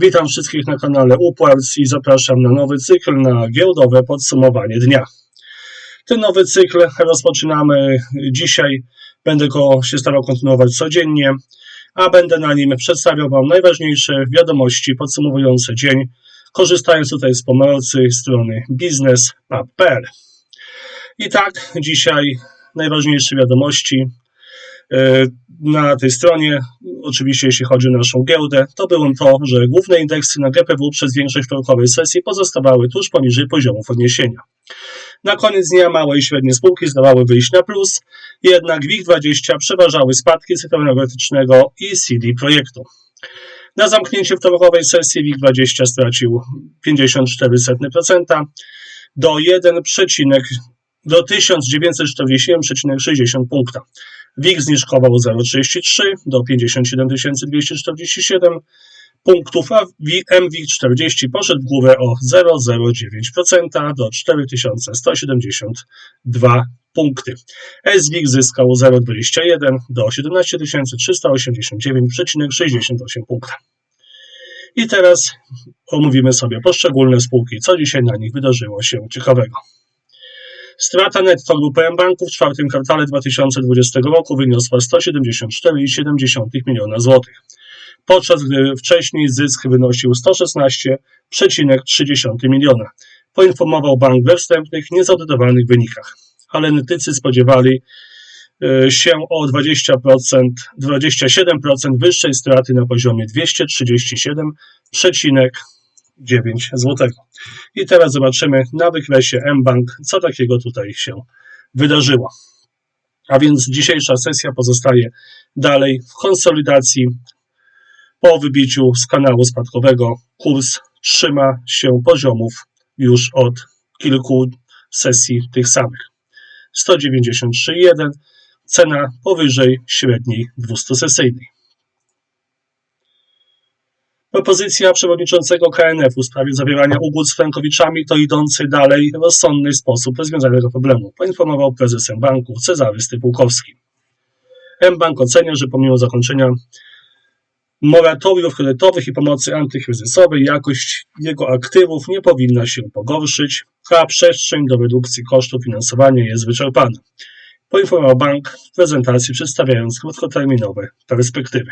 Witam wszystkich na kanale Upwards i zapraszam na nowy cykl na giełdowe podsumowanie dnia. Ten nowy cykl rozpoczynamy dzisiaj. Będę go się starał kontynuować codziennie, a będę na nim przedstawiał Wam najważniejsze wiadomości podsumowujące dzień, korzystając tutaj z pomocy strony biznes.pl. I tak, dzisiaj najważniejsze wiadomości na tej stronie, oczywiście jeśli chodzi o naszą giełdę, to było to, że główne indeksy na GPW przez większość wtorkowej sesji pozostawały tuż poniżej poziomów odniesienia. Na koniec dnia małe i średnie spółki zdawały wyjść na plus, jednak WIG20 przeważały spadki sektora energetycznego i CD Projektu. Na zamknięcie wtorkowej sesji WIG20 stracił 54% do 1, do 1947,60 punkta. WIG zniżkował 0,33 do 57 247 punktów, a MWIG 40 poszedł w górę o 0,09% do 4172 punkty. SWIG zyskał 0,21 do 17 389,68 punkta. I teraz omówimy sobie poszczególne spółki, co dzisiaj na nich wydarzyło się ciekawego. Strata netto grupy M-Banku w czwartym kwartale 2020 roku wyniosła 174,7 miliona złotych, podczas gdy wcześniej zysk wynosił 116,3 miliona, poinformował bank we wstępnych, niezaudytowanych wynikach. Ale analitycy spodziewali e, się o 20%, 27% wyższej straty na poziomie 237,9 zł. I teraz zobaczymy na wykresie mBank, co takiego tutaj się wydarzyło. A więc dzisiejsza sesja pozostaje dalej w konsolidacji. Po wybiciu z kanału spadkowego kurs trzyma się poziomów już od kilku sesji tych samych. 193,1 cena powyżej średniej 200-sesyjnej. Propozycja przewodniczącego KNF w sprawie zawierania ugód z frankowiczami to idący dalej rozsądny sposób rozwiązania tego problemu, poinformował prezes banku Cezary Stypułkowski. M-Bank ocenia, że pomimo zakończenia moratoriów kredytowych i pomocy antykryzysowej jakość jego aktywów nie powinna się pogorszyć, a przestrzeń do redukcji kosztów finansowania jest wyczerpana, poinformował bank w prezentacji przedstawiając krótkoterminowe perspektywy.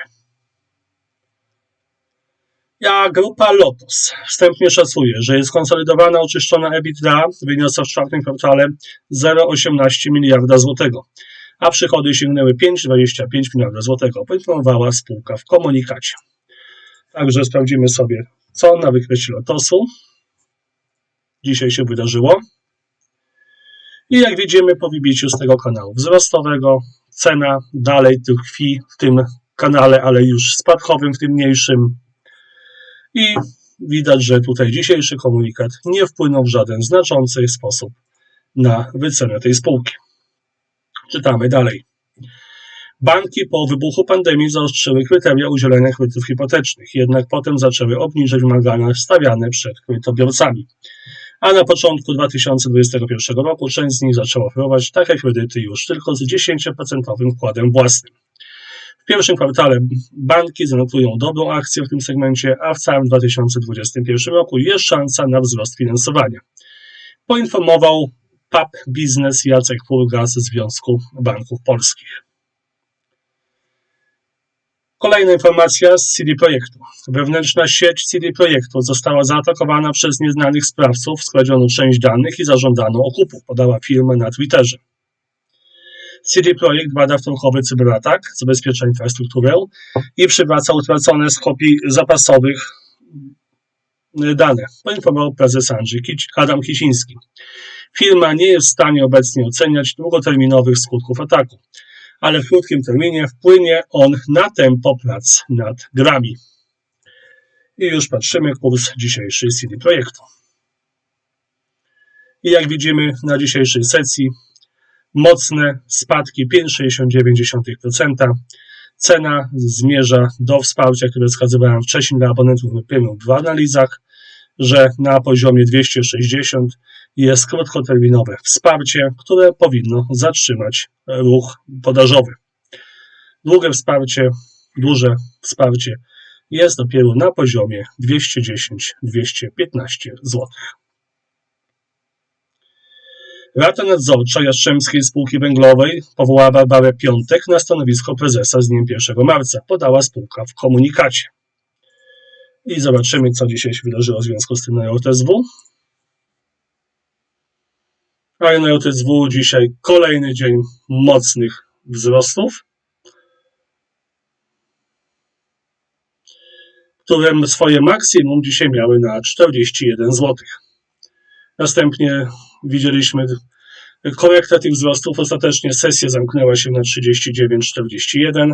Ja grupa Lotus wstępnie szacuje, że jest konsolidowana oczyszczona EBITDA wyniosła w czwartym kwartale 0,18 miliarda złotego, a przychody sięgnęły 5,25 miliarda złotego, poinformowała spółka w komunikacie. Także sprawdzimy sobie, co na wykresie Lotosu dzisiaj się wydarzyło. I jak widzimy po wybiciu z tego kanału wzrostowego, cena dalej tkwi w tym kanale, ale już spadkowym, w tym mniejszym, i widać, że tutaj dzisiejszy komunikat nie wpłynął w żaden znaczący sposób na wycenę tej spółki. Czytamy dalej. Banki po wybuchu pandemii zaostrzyły kryteria udzielenia kredytów hipotecznych, jednak potem zaczęły obniżać wymagania stawiane przed kredytobiorcami. A na początku 2021 roku część z nich zaczęła oferować takie kredyty już tylko z 10% wkładem własnym. W pierwszym kwartale banki zanotują dobrą akcję w tym segmencie, a w całym 2021 roku jest szansa na wzrost finansowania. Poinformował PAP Biznes Jacek Purga ze Związku Banków Polskich. Kolejna informacja z CD Projektu. Wewnętrzna sieć CD Projektu została zaatakowana przez nieznanych sprawców, skradziono część danych i zażądano okupu, podała firma na Twitterze. CD Projekt bada wtorkowy cyberatak, zabezpiecza infrastrukturę i przywraca utracone z kopii zapasowych dane, poinformował prezes Andrzej Adam Kiciński. Firma nie jest w stanie obecnie oceniać długoterminowych skutków ataku, ale w krótkim terminie wpłynie on na tempo prac nad grami. I już patrzymy kurs dzisiejszy CD Projektu. I jak widzimy na dzisiejszej sesji, mocne spadki 5,69%. Cena zmierza do wsparcia, które wskazywałem wcześniej dla abonentów premium w analizach, że na poziomie 260 jest krótkoterminowe wsparcie, które powinno zatrzymać ruch podażowy. Długie wsparcie, duże wsparcie jest dopiero na poziomie 210-215 zł. Rada Nadzorcza Jastrzębskiej Spółki Węglowej powołała Barbarę Piątek na stanowisko prezesa z dniem 1 marca, podała spółka w komunikacie. I zobaczymy, co dzisiaj się wydarzyło w związku z tym na JSW. A na JSW dzisiaj kolejny dzień mocnych wzrostów, które swoje maksimum dzisiaj miały na 41 zł. Następnie widzieliśmy korektę tych wzrostów. Ostatecznie sesja zamknęła się na 39,41,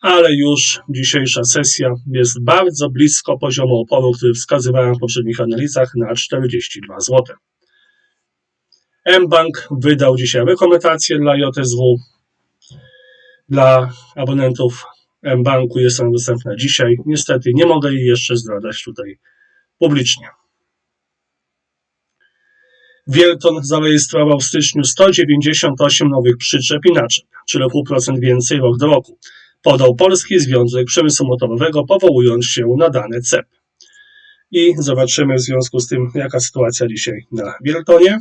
ale już dzisiejsza sesja jest bardzo blisko poziomu oporu, który wskazywałem w poprzednich analizach na 42 zł. mBank wydał dzisiaj rekomendację dla JSW. Dla abonentów mBanku jest ona dostępna dzisiaj. Niestety nie mogę jej jeszcze zdradzać tutaj publicznie. Wielton zarejestrował w styczniu 198 nowych przyczep i naczep, czyli o pół procent więcej rok do roku. Podał Polski Związek Przemysłu Motorowego, powołując się na dane CEP. I zobaczymy w związku z tym, jaka sytuacja dzisiaj na Wieltonie.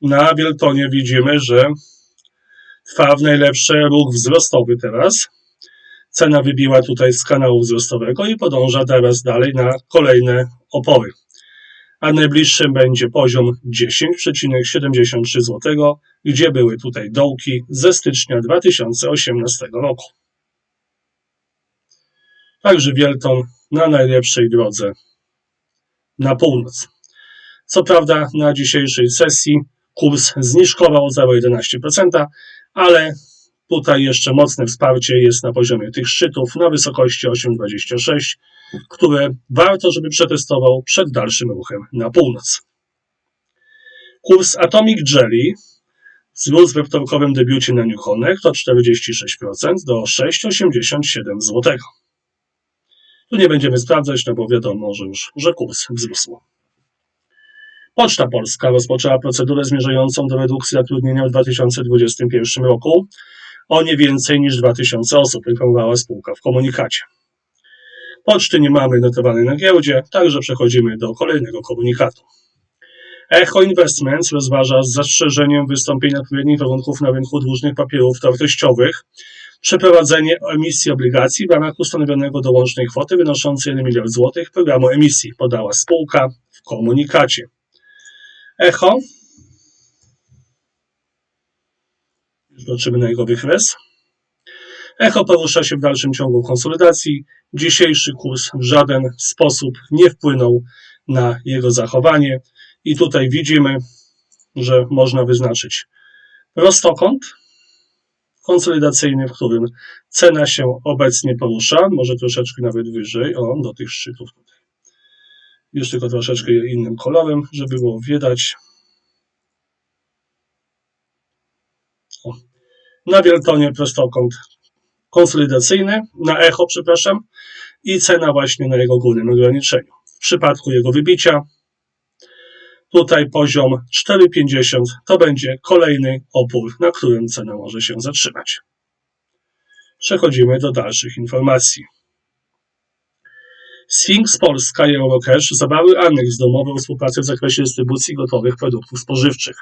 Na Wieltonie widzimy, że trwa w najlepszy ruch wzrostowy teraz. Cena wybiła tutaj z kanału wzrostowego i podąża teraz dalej na kolejne opory. A najbliższym będzie poziom 10,73 zł, gdzie były tutaj dołki ze stycznia 2018 roku. Także Wielton na najlepszej drodze na północ. Co prawda na dzisiejszej sesji kurs zniżkował o 0,11%, ale Tutaj jeszcze mocne wsparcie jest na poziomie tych szczytów na wysokości 8,26, które warto, żeby przetestował przed dalszym ruchem na północ. Kurs Atomic Jelly wzrósł we wtorkowym debiucie na New Connect o 46% do 6,87 zł. Tu nie będziemy sprawdzać, no bo wiadomo, że już że kurs wzrósł. Poczta Polska rozpoczęła procedurę zmierzającą do redukcji zatrudnienia w 2021 roku o nie więcej niż 2000 osób, informowała spółka w komunikacie. Poczty nie mamy notowanej na giełdzie, także przechodzimy do kolejnego komunikatu. Echo Investments rozważa z zastrzeżeniem wystąpienia odpowiednich warunków na rynku dłużnych papierów wartościowych przeprowadzenie emisji obligacji w ramach ustanowionego do łącznej kwoty wynoszącej 1 miliard złotych programu emisji, podała spółka w komunikacie. Echo Zobaczymy na jego wykres. Echo porusza się w dalszym ciągu konsolidacji. Dzisiejszy kurs w żaden sposób nie wpłynął na jego zachowanie. I tutaj widzimy, że można wyznaczyć prostokąt konsolidacyjny, w którym cena się obecnie porusza, może troszeczkę nawet wyżej, o, do tych szczytów tutaj. Już tylko troszeczkę innym kolorem, żeby było widać. O, na Wieltonie prostokąt konsolidacyjny, na echo, przepraszam, i cena właśnie na jego górnym ograniczeniu. W przypadku jego wybicia, tutaj poziom 4,50 to będzie kolejny opór, na którym cena może się zatrzymać. Przechodzimy do dalszych informacji. Sphinx Polska i Eurocash zawarły aneks do umowy o współpracy w zakresie dystrybucji gotowych produktów spożywczych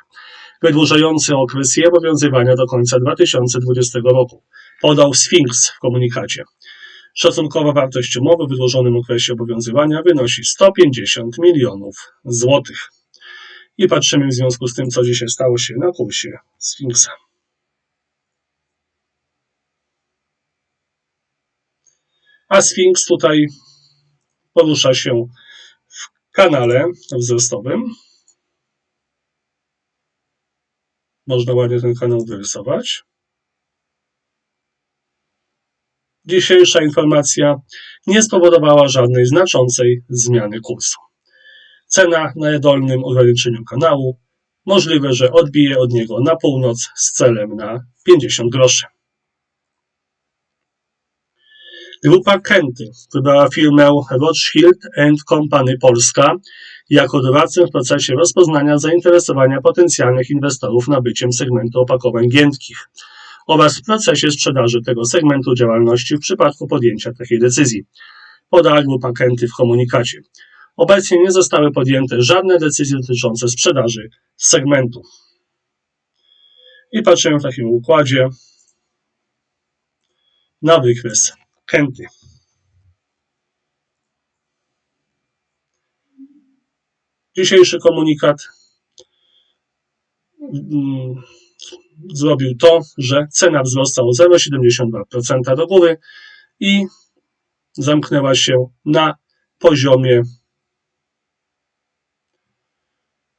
wydłużający okres obowiązywania do końca 2020 roku, podał Sphinx w komunikacie. Szacunkowa wartość umowy w wydłużonym okresie obowiązywania wynosi 150 milionów złotych. I patrzymy w związku z tym, co dzisiaj stało się na kursie Sphinxa. A Sphinx tutaj porusza się w kanale wzrostowym. Można ładnie ten kanał wyrysować. Dzisiejsza informacja nie spowodowała żadnej znaczącej zmiany kursu. Cena na dolnym ograniczeniu kanału możliwe, że odbije od niego na północ z celem na 50 groszy. Grupa Kenty wybrała firmę Rothschild Company Polska jako doradcę w procesie rozpoznania zainteresowania potencjalnych inwestorów nabyciem segmentu opakowań giętkich oraz w procesie sprzedaży tego segmentu działalności w przypadku podjęcia takiej decyzji. Podała grupa Kenty w komunikacie. Obecnie nie zostały podjęte żadne decyzje dotyczące sprzedaży segmentu. I patrzymy w takim układzie na wykres Kenty. Dzisiejszy komunikat mm, zrobił to, że cena wzrosła o 0,72% do góry i zamknęła się na poziomie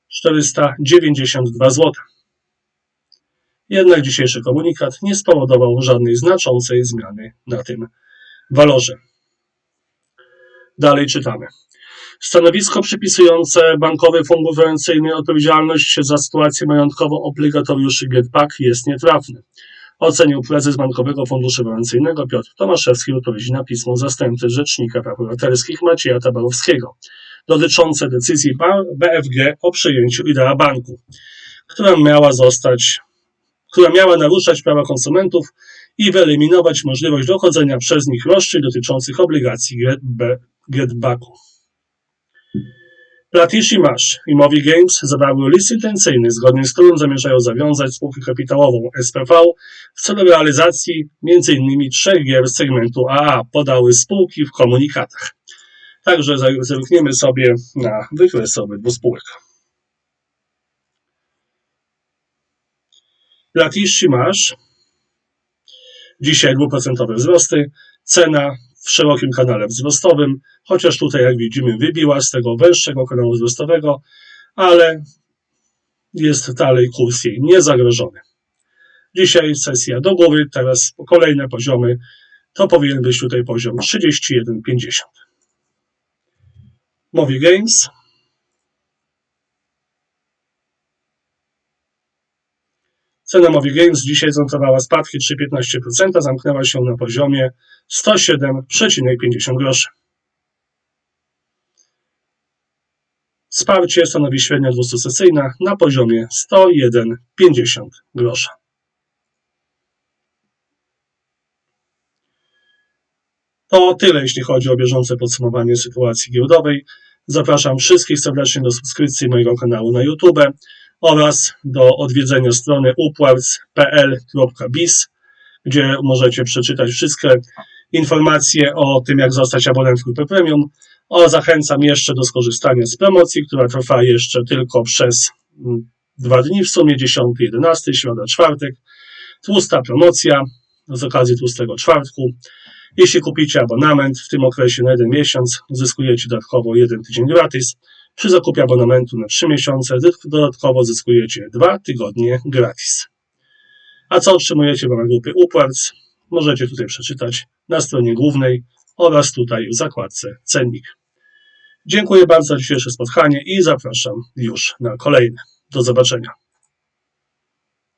492 zł. Jednak dzisiejszy komunikat nie spowodował żadnej znaczącej zmiany na tym walorze. Dalej czytamy. Stanowisko przypisujące Bankowy Fundusz Gwarancyjny odpowiedzialność za sytuację majątkową obligatoriuszy GetBack jest nietrafne. Ocenił prezes Bankowego Funduszu Gwarancyjnego Piotr Tomaszewski w odpowiedzi na pismo zastępcy Rzecznika Praw Obywatelskich Macieja Tabarowskiego dotyczące decyzji BFG o przejęciu Idea Banku, która miała zostać, która miała naruszać prawa konsumentów i wyeliminować możliwość dochodzenia przez nich roszczeń dotyczących obligacji GetBacku. Platish i Mash i Movi Games zawarły list intencyjny, zgodnie z którym zamierzają zawiązać spółkę kapitałową SPV w celu realizacji m.in. trzech gier z segmentu AA, podały spółki w komunikatach. Także zerkniemy sobie na wykres obydwu spółek. Platish i Mash dzisiaj dwuprocentowe wzrosty, cena w szerokim kanale wzrostowym, chociaż tutaj, jak widzimy, wybiła z tego węższego kanału wzrostowego, ale jest dalej kurs jej niezagrożony. Dzisiaj sesja do góry, teraz kolejne poziomy, to powinien być tutaj poziom 31,50. Movie Games. Cena Movie Games dzisiaj zanotowała spadki 3,15%, zamknęła się na poziomie 107,50 groszy. Wsparcie stanowi średnia dwustosesyjna na poziomie 101,50 grosza. To tyle, jeśli chodzi o bieżące podsumowanie sytuacji giełdowej. Zapraszam wszystkich serdecznie do subskrypcji mojego kanału na YouTube oraz do odwiedzenia strony upwards.pl.biz, gdzie możecie przeczytać wszystkie informacje o tym, jak zostać abonentem grupy premium. O, zachęcam jeszcze do skorzystania z promocji, która trwa jeszcze tylko przez mm, dwa dni, w sumie 10, 11, środa, czwartek. Tłusta promocja z okazji tłustego czwartku. Jeśli kupicie abonament w tym okresie na jeden miesiąc, zyskujecie dodatkowo jeden tydzień gratis. Przy zakupie abonamentu na 3 miesiące dodatkowo zyskujecie 2 tygodnie gratis. A co otrzymujecie w ramach grupy Upwards? Możecie tutaj przeczytać na stronie głównej oraz tutaj w zakładce Cennik. Dziękuję bardzo za dzisiejsze spotkanie i zapraszam już na kolejne. Do zobaczenia.